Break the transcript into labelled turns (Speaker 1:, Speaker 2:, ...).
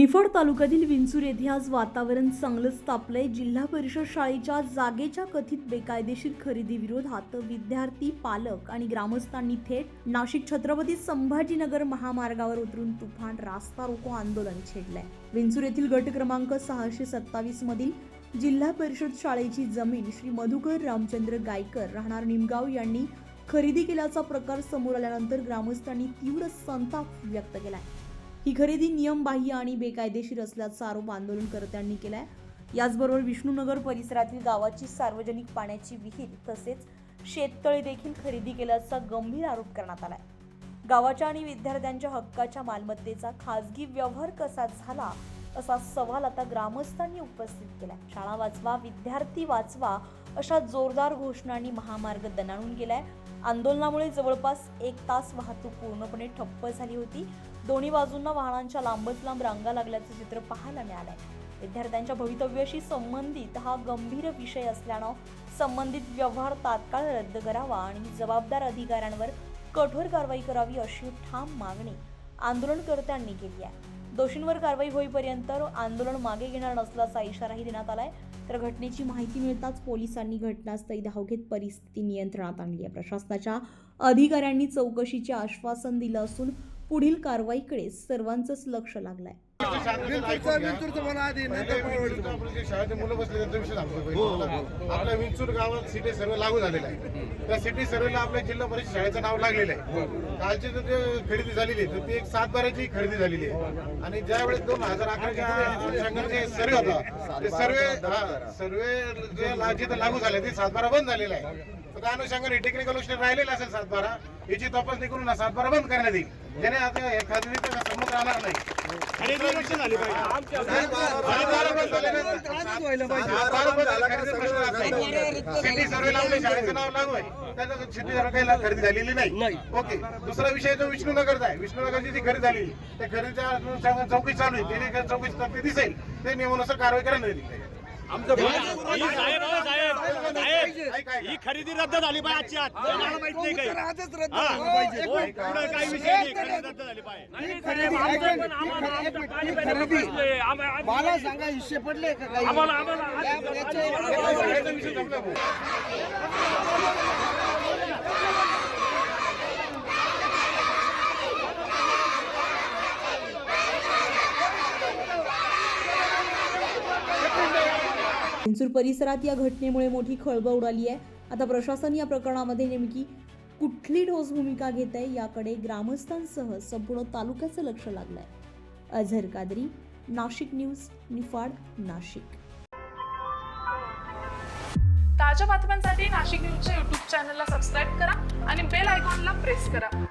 Speaker 1: निफाड तालुक्यातील विंचूर येथे आज वातावरण चांगलंच तापलंय. जिल्हा परिषद शाळेच्या जागेच्या कथित बेकायदेशीर खरेदी विरोधात विद्यार्थी पालक आणि ग्रामस्थांनी थेट नाशिक छत्रपती संभाजीनगर महामार्गावर उतरून तुफान रास्ता रोको आंदोलन छेडलंय. विंचूर येथील गट क्रमांक सहाशे सत्तावीस मधील जिल्हा परिषद शाळेची जमीन श्री मधुकर रामचंद्र गायकर राहणार निमगाव यांनी खरेदी केल्याचा प्रकार समोर आल्यानंतर ग्रामस्थांनी तीव्र संताप व्यक्त केलाय. ही खरेदी नियमबाह्य आणि बेकायदेशीर असल्याचा आरोप आंदोलनकर्त्यांनी आहे याचबरोबर विष्णुनगर परिसरातील गावाची सार्वजनिक पाण्याची विहीर तसेच शेततळे देखील खरेदी केल्याचा गंभीर आरोप करण्यात आला आहे गावाच्या आणि विद्यार्थ्यांच्या हक्काच्या मालमत्तेचा खासगी व्यवहार कसा झाला असा सवाल आता ग्रामस्थांनी उपस्थित केला शाळा वाचवा विद्यार्थी वाचवा अशा जोरदार घोषणांनी महामार्ग दणाणून गेलाय. आंदोलनामुळे जवळपास एक तास वाहतूक पूर्णपणे ठप्प झाली होती. दोन्ही बाजूंना वाहनांच्या लांबच लांब रांगा लागल्याचं चित्र पाहायला मिळालंय. विद्यार्थ्यांच्या भवितव्याशी संबंधित हा गंभीर विषय असल्यानं संबंधित व्यवहार तात्काळ रद्द करावा आणि जबाबदार अधिकाऱ्यांवर कठोर कारवाई करावी अशी ठाम मागणी आंदोलनकर्त्यांनी केली आहे. दोषींवर कारवाई होईपर्यंत आंदोलन मागे घेणार नसल्याचा इशाराही देण्यात आलाय. तर घटनेची माहिती मिळताच पोलिसांनी घटनास्थळी धाव घेत परिस्थिती नियंत्रणात आणली आहे. प्रशासनाच्या अधिकाऱ्यांनी चौकशीचे आश्वासन दिलं असून पुढील कारवाईकडे सर्वांचंच लक्ष लागलंय.
Speaker 2: विंचूरचा विंचूरचा मला
Speaker 3: बसले त्यांचा विषय सांगतो पहिले. आपल्या विंचूर गावात सिटी सर्वे लागू झालेला आहे. त्या सिटी सर्वेला आपल्या जिल्हा परिषद शाळेचं नाव लागलेलं आहे. कालची जो ते खरेदी झालेली आहे. तर ती एक सात बाराची खरेदी झालेली आहे. आणि ज्या वेळेस दोन हजार अकराच्या अनुषंगाने सर्वे होता. ते सर्वे हा सर्वे जे जिथं लागू झाले ते सातबारा बंद झालेला आहे. तर त्या अनुषंगाने टेक्निकल गोष्टी राहिलेला असेल सातबारा याची तपासणी करून हा सातबारा बंद करण्यात येईल. ज्याने आता हे संबंध राहणार नाही
Speaker 2: पाहिजे.
Speaker 3: खरेदी प्रश्न राहत नाही. सिटी सर्वेला आपल्या शाळेचं नाव लागू आहे त्याचं सिटी सर्वे काही खरेदी झालेली नाही ओके दुसरा विषय जो विष्णुनगरचा आहे विष्णुनगरची जी खरेदी झालेली त्या खरेदीच्या चौकशी चालू आहे त्याने चौकशी तत्त्वे दिसेल ते नियमानुसार कारवाई करण्यात येईल
Speaker 4: आमचं ही खरेदी रद्द झाली पाहिजे आजची आज. मला माहीत नाही
Speaker 2: तर
Speaker 4: काही. हा. विषय
Speaker 2: मला सांगा हिस्से पडले का काही? या-
Speaker 1: परिसरात या घटनेमुळे मोठी खळबळ उडाली आहे. आता प्रशासन या प्रकरणामध्ये नेमकी कुठली ठोस भूमिका घेत आहे याकडे ग्रामस्थांसह संपूर्ण तालुक्याचं लक्ष लागलंय. अझर कादरी नाशिक न्यूज निफाड नाशिक.
Speaker 5: ताज्या बातम्यांसाठी नाशिक न्यूजच्या युट्यूब चॅनलला सबस्क्राईब करा आणि बेल आयकॉनला प्रेस करा.